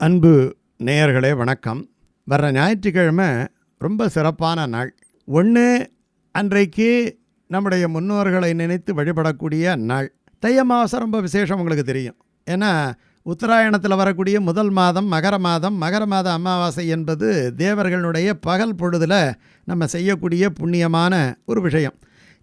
அன்பு நேயர்களே வணக்கம். வர்ற ஞாயிற்றுக்கிழமை ரொம்ப சிறப்பான நாள். ஒன்று அன்றைக்கு நம்முடைய முன்னோர்களை நினைத்து வழிபடக்கூடிய நாள். தை அமாவாசை ரொம்ப விசேஷம் உங்களுக்கு தெரியும். ஏன்னா உத்தராயணத்தில் வரக்கூடிய முதல் மாதம் மகர மாதம். மகர மாத அமாவாசை என்பது தேவர்களுடைய பகல் பொழுதில் நம்ம செய்யக்கூடிய புண்ணியமான ஒரு விஷயம்.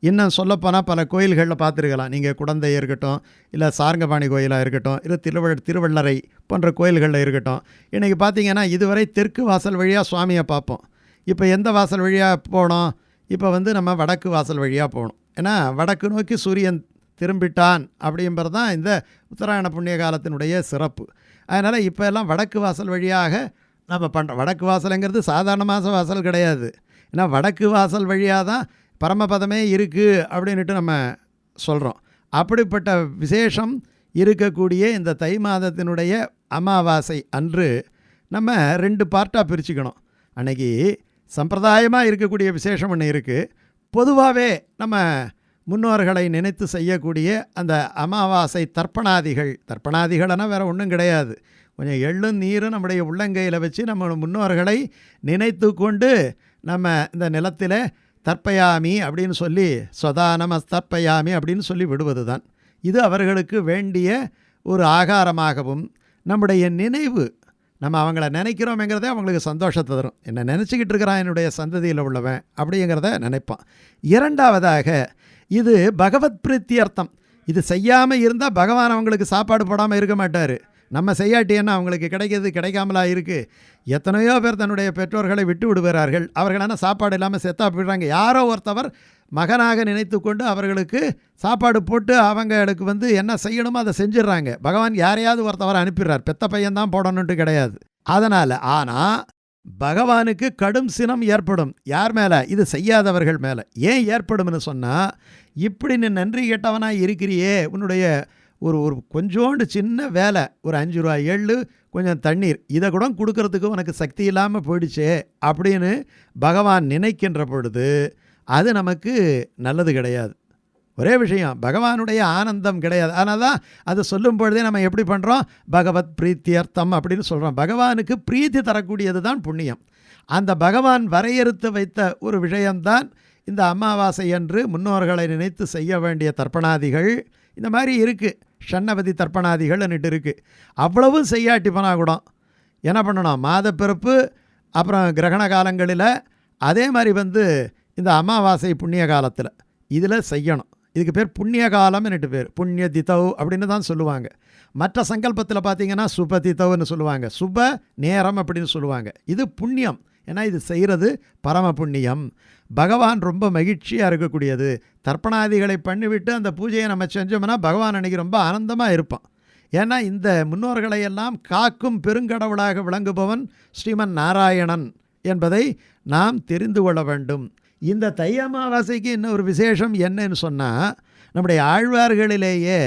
இன்னும் சொல்லப்போனால் பல கோயில்களில் பார்த்துருக்கலாம். நீங்கள் குடந்தை இருக்கட்டும் இல்லை சாரங்கபாணி கோயிலாக இருக்கட்டும் இல்லை திருவள்ள திருவள்ளரை போன்ற கோயில்களில் இருக்கட்டும். இன்றைக்கி பார்த்தீங்கன்னா இதுவரை தெற்கு வாசல் வழியாக சுவாமியை பார்ப்போம். இப்போ எந்த வாசல் வழியாக போனோம்? இப்போ வந்து நம்ம வடக்கு வாசல் வழியாக போகணும். ஏன்னா வடக்கு நோக்கி சூரியன் திரும்பிட்டான் அப்படிங்கிறது தான் இந்த உத்தராயண புண்ணிய காலத்தினுடைய சிறப்பு. அதனால் இப்போ எல்லாம் வடக்கு வாசல் வழியாக நம்ம பண்ணுறோம் வடக்கு வாசலுங்கிறது சாதாரண மாத வாசல் கிடையாது. ஏன்னா வடக்கு வாசல் வழியாக தான் பரமபதமே இருக்குது அப்படின்ட்டு நம்ம சொல்கிறோம் அப்படிப்பட்ட விசேஷம் இருக்கக்கூடிய இந்த தை மாதத்தினுடைய அமாவாசை அன்று நம்ம ரெண்டு பார்ட்டாக பிரிச்சுக்கணும். அன்னைக்கு சம்பிரதாயமாக இருக்கக்கூடிய விசேஷம் ஒன்று இருக்குது பொதுவாகவே நம்ம முன்னோர்களை நினைத்து செய்யக்கூடிய அந்த அமாவாசை தர்ப்பணாதிகள் தர்ப்பணாதிகள்னா வேறு ஒன்றும் கிடையாது. கொஞ்சம் எள்ளும் நீரும் நம்முடைய உள்ளங்கையில் வச்சு நம்ம முன்னோர்களை நினைத்து கொண்டு நம்ம இந்த நிலத்தில் தற்பயாமி அப்படின்னு சொல்லி சொதா தற்பயாமி அப்படின்னு சொல்லி விடுவது தான் இது அவர்களுக்கு வேண்டிய ஒரு ஆகாரமாகவும் நம்முடைய நினைவு நம்ம அவங்கள நினைக்கிறோமேங்கிறதே அவங்களுக்கு சந்தோஷத்தை தரும். என்ன நினச்சிக்கிட்டு இருக்கிறான் என்னுடைய சந்ததியில் உள்ளவன் அப்படிங்கிறத நினைப்பான். இரண்டாவதாக இது பகவத் பிரீத்தியர்த்தம் இது செய்யாமல் இருந்தால் பகவான் அவங்களுக்கு சாப்பாடு போடாமல் இருக்க மாட்டார். நம்ம செய்யாட்டி என்ன அவங்களுக்கு கிடைக்கிறது கிடைக்காமலா இருக்குது எத்தனையோ பேர் தன்னுடைய பெற்றோர்களை விட்டு விடுகிறார்கள். அவர்களான சாப்பாடு இல்லாமல் செத்தா போயிடுறாங்க. யாரோ ஒருத்தவர் மகனாக நினைத்து கொண்டு அவர்களுக்கு சாப்பாடு போட்டு அவங்களுக்கு வந்து என்ன செய்யணுமோ அதை செஞ்சிடுறாங்க. பகவான் யாரையாவது ஒருத்தவரை அனுப்பிடுறார். பெத்த பையன்தான் போடணுன்ட்டு கிடையாது. அதனால் ஆனால் பகவானுக்கு கடும் சினம் ஏற்படும். யார் மேலே? இது செய்யாதவர்கள் மேலே. ஏன் ஏற்படும்னு சொன்னால் இப்படி நீ நன்றி கெட்டவனாக இருக்கிறியே உன்னுடைய ஒரு ஒரு கொஞ்சோண்டு சின்ன வேலை ஒரு அஞ்சு ரூபா எள்ளு கொஞ்சம் தண்ணீர் இதை கூட கொடுக்கறதுக்கு உனக்கு சக்தி இல்லாமல் போயிடுச்சே அப்படின்னு பகவான் நினைக்கின்ற பொழுது அது நமக்கு நல்லது கிடையாது. ஒரே விஷயம் பகவானுடைய ஆனந்தம் கிடையாது. ஆனால் தான் அது சொல்லும் பொழுதே நம்ம எப்படி பண்ணுறோம் பகவத் பிரீத்தியர்த்தம் அப்படின்னு சொல்கிறோம் பகவானுக்கு பிரீத்தி தரக்கூடியது தான் புண்ணியம். அந்த பகவான் வரையறுத்து வைத்த ஒரு விஷயம்தான் இந்த அமாவாசை அன்று முன்னோர்களை நினைத்து செய்ய வேண்டிய தர்ப்பணாதிகள். இந்த மாதிரி இருக்குது ஷண்ணபதி தர்ப்பணாதிகள்னுட்டு இருக்குது அவ்வளவும் செய்யாட்டி போனால் கூட என்ன பண்ணணும்? மாதப்பிறப்பு அப்புறம் கிரகண காலங்களில் அதே மாதிரி வந்து இந்த அமாவாசை புண்ணிய காலத்தில் இதில் செய்யணும். இதுக்கு பேர் புண்ணிய காலம்னுட்டு பேர். புண்ணிய தித்தவ் அப்படின்னு தான் சொல்லுவாங்க. மற்ற சங்கல்பத்தில் பார்த்தீங்கன்னா சுப தித்தவ்னு சொல்லுவாங்க. சுப நேரம் அப்படின்னு சொல்லுவாங்க. இது புண்ணியம். ஏன்னா இது செய்கிறது பரம புண்ணியம் பகவான் ரொம்ப மகிழ்ச்சியாக இருக்கக்கூடியது. தர்ப்பணாதிகளை பண்ணிவிட்டு அந்த பூஜையை நம்ம செஞ்சோம்னா பகவான் அன்றைக்கி ரொம்ப ஆனந்தமாக இருப்பான். ஏன்னா இந்த முன்னோர்களை எல்லாம் காக்கும் பெருங்கடவுளாக விளங்குபவன் ஸ்ரீமன் நாராயணன் என்பதை நாம் தெரிந்து கொள்ள வேண்டும். இந்த தை அமாவாசைக்கு இன்னொரு விசேஷம் என்னன்னு சொன்னால் நம்முடைய ஆழ்வார்களிலேயே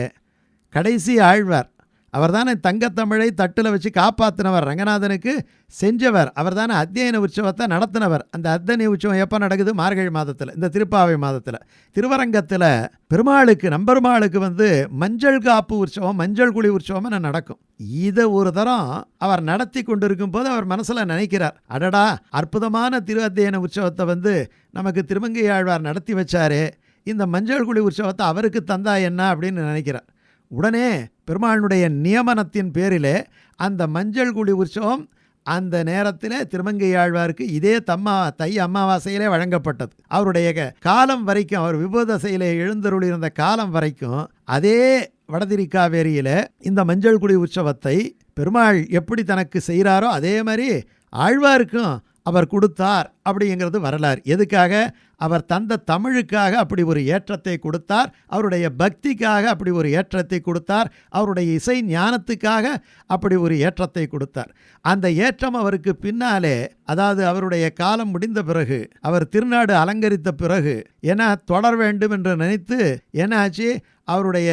கடைசி ஆழ்வார் அவர் தானே தங்கத்தமிழை தட்டில் வச்சு காப்பாற்றினவர் ரங்கநாதனுக்கு செஞ்சவர். அவர் தானே அத்தியன உற்சவத்தை நடத்தினவர். அந்த அத்தனை உற்சவம் எப்போ நடக்குது? மார்கழி மாதத்தில் இந்த திருப்பாவை மாதத்தில். திருவரங்கத்தில் பெருமாளுக்கு நம்பெருமாளுக்கு வந்து மஞ்சள் காப்பு உற்சவம் மஞ்சள் குழி உற்சவம்னு நடக்கும். இதை ஒரு தரம் அவர் நடத்தி கொண்டிருக்கும் போது அவர் மனசில் நினைக்கிறார். அடடா அற்புதமான திரு அத்தியன உற்சவத்தை வந்து நமக்கு திருமங்கை ஆழ்வார் நடத்தி வச்சாரு. இந்த மஞ்சள் குழி உற்சவத்தை அவருக்கு தந்தா என்ன அப்படின்னு நினைக்கிறார். உடனே பெருமாளுடைய நியமனத்தின் பேரிலே அந்த மஞ்சள் குழி உற்சவம் அந்த நேரத்தில் திருமங்கை ஆழ்வாருக்கு இதே தம்மா தை அமாவாசையிலே வழங்கப்பட்டது. அவருடைய காலம் வரைக்கும் அவர் விபூதசையிலே எழுந்தருளிருந்த காலம் வரைக்கும் அதே வடதிரிக்காவேரியில் இந்த மஞ்சள் குடி உற்சவத்தை பெருமாள் எப்படி தனக்கு செய்கிறாரோ அதே மாதிரி ஆழ்வாருக்கும் அவர் கொடுத்தார் அப்படிங்கிறது வரலாறு. எதுக்காக? அவர் தந்த தமிழுக்காக அப்படி ஒரு ஏற்றத்தை கொடுத்தார் அவருடைய பக்திக்காக அப்படி ஒரு ஏற்றத்தை கொடுத்தார் அவருடைய இசை ஞானத்துக்காக அப்படி ஒரு ஏற்றத்தை கொடுத்தார். அந்த ஏற்றம் அவருக்கு பின்னாலே அதாவது அவருடைய காலம் முடிந்த பிறகு அவர் திருநாடு அலங்கரித்த பிறகு என தொடர வேண்டும் என்று நினைத்து என்னாச்சு? அவருடைய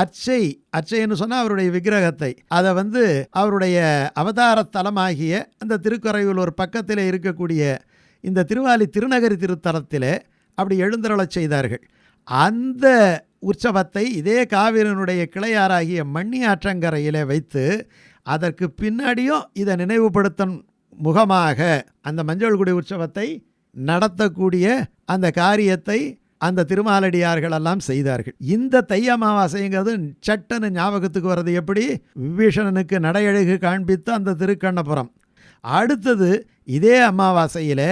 அர்ச்சை அர்ச்சைன்னு சொன்னால் அவருடைய விக்கிரகத்தை. அதை வந்து அவருடைய அவதார தலமாகிய அந்த திருக்கரையூர் பக்கத்தில் இருக்கக்கூடிய இந்த திருவாலி திருநகரி திருத்தலத்திலே அப்படி எழுந்தருளச் செய்தார்கள். அந்த உற்சவத்தை இதே காவிரனுடைய கிளையாராகிய மண்ணி ஆற்றங்கரையிலே வைத்து அதற்கு பின்னாடியும் இதை நினைவுபடுத்தும் முகமாக அந்த மஞ்சள் குடி உற்சவத்தை நடத்தக்கூடிய அந்த காரியத்தை அந்த திருமாலடியார்கள் எல்லாம் செய்தார்கள். இந்த தை அமாவாசைங்கிறது சட்டன்னு ஞாபகத்துக்கு வர்றது எப்படி? விபீஷணனுக்கு நடையழகு காண்பித்து அந்த திருக்கண்ணபுரம். அடுத்தது இதே அமாவாசையில்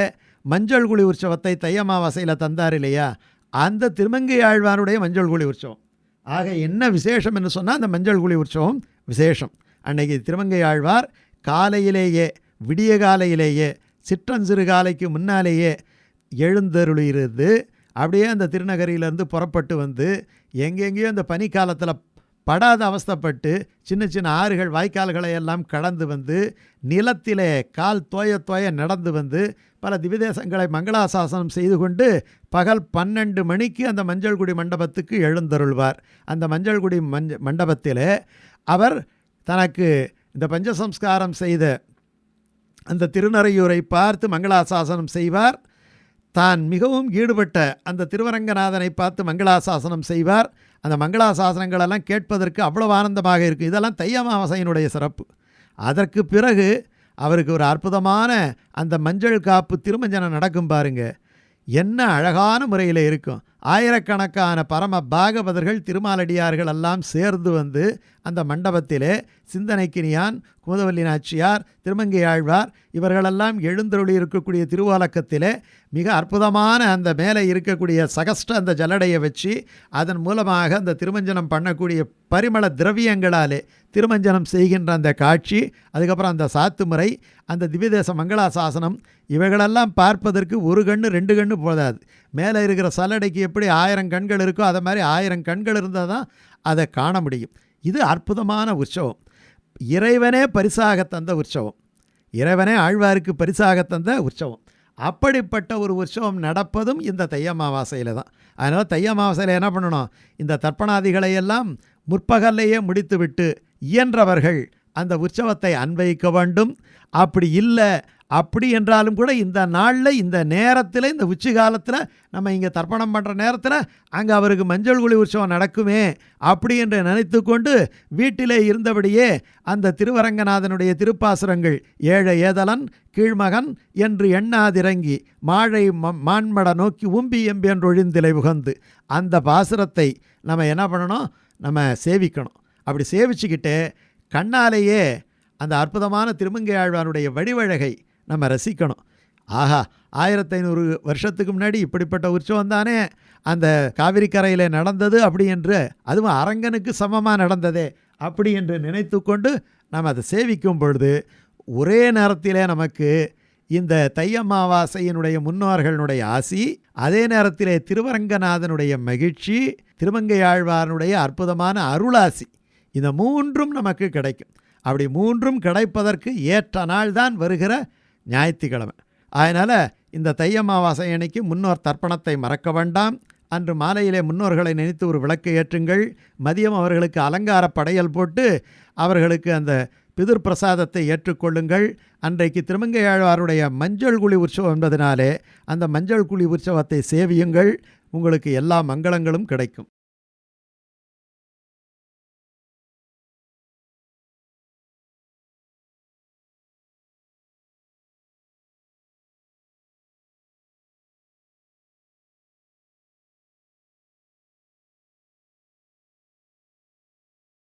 மஞ்சள் குழி உற்சவத்தை தை அமாவாசையில் தந்தார் இல்லையா? அந்த திருமங்கை ஆழ்வாருடைய மஞ்சள் குழி உற்சவம். ஆக என்ன விசேஷம் என்று சொன்னால் அந்த மஞ்சள் குழி உற்சவம் விசேஷம். அன்னைக்கு திருமங்கை ஆழ்வார் காலையிலேயே விடிய காலையிலேயே சிற்றஞ்சிறு காலைக்கு முன்னாலேயே எழுந்தருளிருந்து அப்படியே அந்த திருநகரியிலேருந்து புறப்பட்டு வந்து எங்கெங்கேயோ அந்த பனிக்காலத்தில் படாத அவஸ்தப்பட்டு சின்ன சின்ன ஆறுகள் வாய்க்கால்களை எல்லாம் கடந்து வந்து நிலத்திலே கால் தோய தோய நடந்து வந்து பல திவிதேசங்களை மங்களாசாசனம் செய்து கொண்டு பகல் பன்னெண்டு மணிக்கு அந்த மஞ்சள்குடி மண்டபத்துக்கு எழுந்தருள்வார். அந்த மஞ்சள்குடி மஞ்ச மண்டபத்திலே அவர் தனக்கு இந்த பஞ்சசம்ஸ்காரம் செய்த அந்த திருநறையூரை பார்த்து மங்களாசாசனம் செய்வார். தான் மிகவும் ஈடுபட்ட அந்த திருவரங்கநாதனை பார்த்து மங்களாசாசனம் செய்வார். அந்த மங்களாசாசனங்களெல்லாம் கேட்பதற்கு அவ்வளவு ஆனந்தமாக இருக்கும் இதெல்லாம் தை அமாவாசையினுடைய சிறப்பு. அதற்கு பிறகு அவருக்கு ஒரு அற்புதமான அந்த மஞ்சள் காப்பு திருமஞ்சனம் நடக்கும் பாருங்க. என்ன அழகான முறையில் இருக்கும். ஆயிரக்கணக்கான பரம பாகவதர்கள் திருமாலடியார்கள் எல்லாம் சேர்ந்து வந்து அந்த மண்டபத்திலே சிந்தனைக்கினியான் குமுதவல்லி நாச்சியார் திருமங்கை ஆழ்வார் இவர்களெல்லாம் எழுந்தருளி இருக்கக்கூடிய திருவாலக்கத்தில் மிக அற்புதமான அந்த மேலே இருக்கக்கூடிய சகஸ்ட அந்த ஜல்லடையை வச்சு அதன் மூலமாக அந்த திருமஞ்சனம் பண்ணக்கூடிய பரிமள திரவியங்களாலே திருமஞ்சனம் செய்கின்ற அந்த காட்சி அதுக்கப்புறம் அந்த சாத்து முறை அந்த திவ்யதேச மங்களாசாசனம் இவைகளெல்லாம் பார்ப்பதற்கு ஒரு கண்ணு ரெண்டு கண்ணு போதாது. மேலே இருக்கிற சல்லடைக்கு எப்படி ஆயிரம் கண்கள் இருக்கோ அதை மாதிரி ஆயிரம் கண்கள் இருந்தால் தான் அதை காண முடியும். இது அற்புதமான உற்சவம். இறைவனே பரிசாக தந்த உற்சவம். இறைவனே ஆழ்வாருக்கு பரிசாக தந்த உற்சவம். அப்படிப்பட்ட ஒரு உற்சவம் நடப்பதும் இந்த தையமாவாசையில் தான். அதனால் தையமாவாசையில் என்ன பண்ணணும்? இந்த தர்ப்பணாதிகளை எல்லாம் முற்பகல்லையே முடித்துவிட்டு இயன்றவர்கள் அந்த உற்சவத்தை அன்வைக்க வேண்டும். அப்படி இல்லை அப்படி என்றாலும் கூட இந்த நாளில் இந்த நேரத்தில் இந்த உச்சி காலத்தில் நம்ம இங்கே தர்ப்பணம் பண்ணுற நேரத்தில் அங்கே அவருக்கு மஞ்சள் குழி உற்சவம் நடக்குமே அப்படி என்று நினைத்து கொண்டு வீட்டிலே இருந்தபடியே அந்த திருவரங்கநாதனுடைய திருப்பாசுரங்கள் ஏழை ஏதலன் கீழ்மகன் என்று எண்ணாதிறங்கி மாழை மான்மட நோக்கி உம்பி எம்பி என்று ஒழிந்திலை உகந்து அந்த பாசுரத்தை நம்ம என்ன பண்ணணும்? நம்ம சேவிக்கணும். அப்படி சேவிச்சுக்கிட்டு கண்ணாலேயே அந்த அற்புதமான திருமங்கையாழ்வானுடைய வடிவழகை நம்ம ரசிக்கணும். ஆஹா ஆயிரத்தி ஐநூறு வருஷத்துக்கு முன்னாடி இப்படிப்பட்ட உற்சவம் தானே? அந்த காவிரி கரையில் நடந்தது அப்படி என்று அதுவும் அரங்கனுக்கு சமமாக நடந்ததே அப்படி என்று நினைத்து கொண்டு நாம் அதை சேவிக்கும் பொழுது ஒரே நேரத்திலே நமக்கு இந்த தையம்மாவாசையினுடைய முன்னோர்களுடைய ஆசி அதே நேரத்திலே திருவரங்கநாதனுடைய மகிழ்ச்சி திருமங்கை ஆழ்வாரனுடைய அற்புதமான அருளாசி இந்த மூன்றும் நமக்கு கிடைக்கும். அப்படி மூன்றும் கிடைப்பதற்கு ஏற்ற நாள் தான் வருகிற ஞாயிற்றுக்கிழமை. அதனால் இந்த தைய அமாவாசை அன்னைக்கு முன்னோர் தர்ப்பணத்தை மறக்க வேண்டாம். அன்று மாலையிலே முன்னோர்களை நினைத்து ஒரு விளக்கு ஏற்றுங்கள். மதியம் அவர்களுக்கு அலங்கார படையல் போட்டு அவர்களுக்கு அந்த பிதிர் பிரசாதத்தை ஏற்றுக்கொள்ளுங்கள். அன்றைக்கு திருமங்கையாழ்வாருடைய மஞ்சள் குழி உற்சவம் என்பதனாலே அந்த மஞ்சள் குழி உற்சவத்தை சேவியுங்கள். உங்களுக்கு எல்லா மங்களங்களும் கிடைக்கும்.